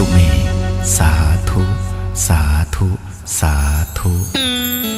ตุเม สาธุ สาธุ สาธุ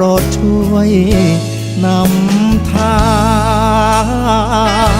รดช่วยนำทาง